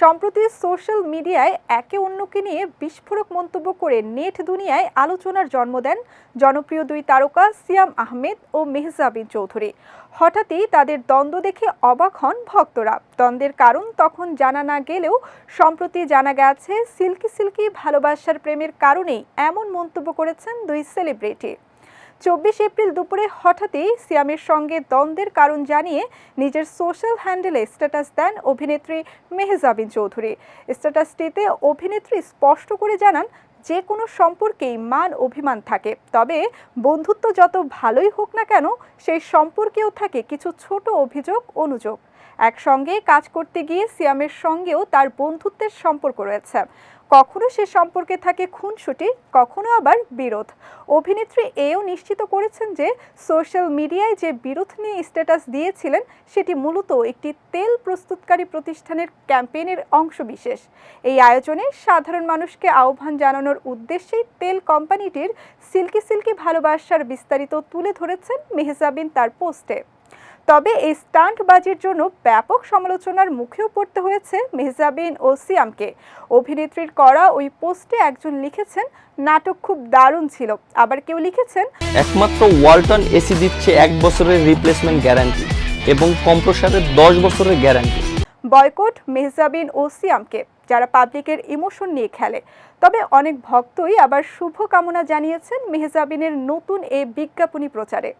সম্প্রতি সোশ্যাল মিডিয়ায় একে অন্যকে নিয়ে বিস্ফোরক মন্তব্য করে নেট দুনিয়ায় আলোচনার জন্ম দেন জনপ্রিয় দুই তারকা সিয়াম আহমেদ ও মেহজাবিন চৌধুরী। হঠাৎই তাদের দ্বন্দ্ব দেখে অবাক হন ভক্তরা। দ্বন্দ্বের কারণ তখন জানা না গেলেও সম্প্রতি জানা গেছে, সিল্কি সিল্কি ভালোবাসার প্রেমের কারণেই এমন মন্তব্য করেছেন দুই সেলিব্রিটি। চব্বিশ এপ্রিল দুপুরে হঠাৎই সিয়ামের সঙ্গে দ্বন্দ্বের কারণ জানিয়ে নিজের সোশ্যাল হ্যান্ডেলে স্ট্যাটাস দেন অভিনেত্রী মেহজাবিন চৌধুরী। স্ট্যাটাসটিতে অভিনেত্রী স্পষ্ট করে জানান, যে কোনো সম্পর্কেই মান অভিমান থাকে। তবে বন্ধুত্ব যত ভালোই হোক না কেন, সেই সম্পর্কেও থাকে কিছু ছোট অভিযোগ, অনুযোগ। একসঙ্গে কাজ করতে গিয়ে সিয়ামের সঙ্গেও তার বন্ধুত্বের সম্পর্ক রয়েছে। কখনো সে সম্পর্কে থাকে খুনসুটি, কখনো আবার বিরোধ। অভিনেত্রী এও নিশ্চিত করেছেন যে সোশ্যাল মিডিয়ায় যে বিরোধ নিয়ে স্ট্যাটাস দিয়েছিলেন, সেটি মূলত একটি তেল প্রস্তুতকারী প্রতিষ্ঠানের ক্যাম্পেইনের অংশবিশেষ। এই আয়োজনে সাধারণ মানুষকে আহ্বান জানানোর উদ্দেশ্যেই তেল কোম্পানিটির সিল্কি সিল্কি ভালোবাসার বিস্তারিত তুলে ধরেছেন মেহজাবিন তার পোস্টে। তবে এই স্টান্টবাজির জন্য ব্যাপক সমালোচনার মুখেও পড়তে হয়েছে মেহজাবিন ও সিয়ামকে। অভিনেত্রীর করা ওই পোস্টে একজন লিখেছেন নাটক খুব দারুণ ছিল। আবার কেউ লিখেছেন একমাত্র ওয়ালটন এসি দিচ্ছে এক বছরের রিপ্লেসমেন্ট গ্যারান্টি এবং কম্প্রসারের দশ বছরের গ্যারান্টি বয়কট মেহজাবিন ও সিয়ামকে যারা পাবলিকের ইমোশন নিয়ে খেলে। তবে অনেক ভক্তই আবার শুভ কামনা জানিয়েছেন মেহজাবিনের নতুন এই বিজ্ঞাপনী প্রচারে।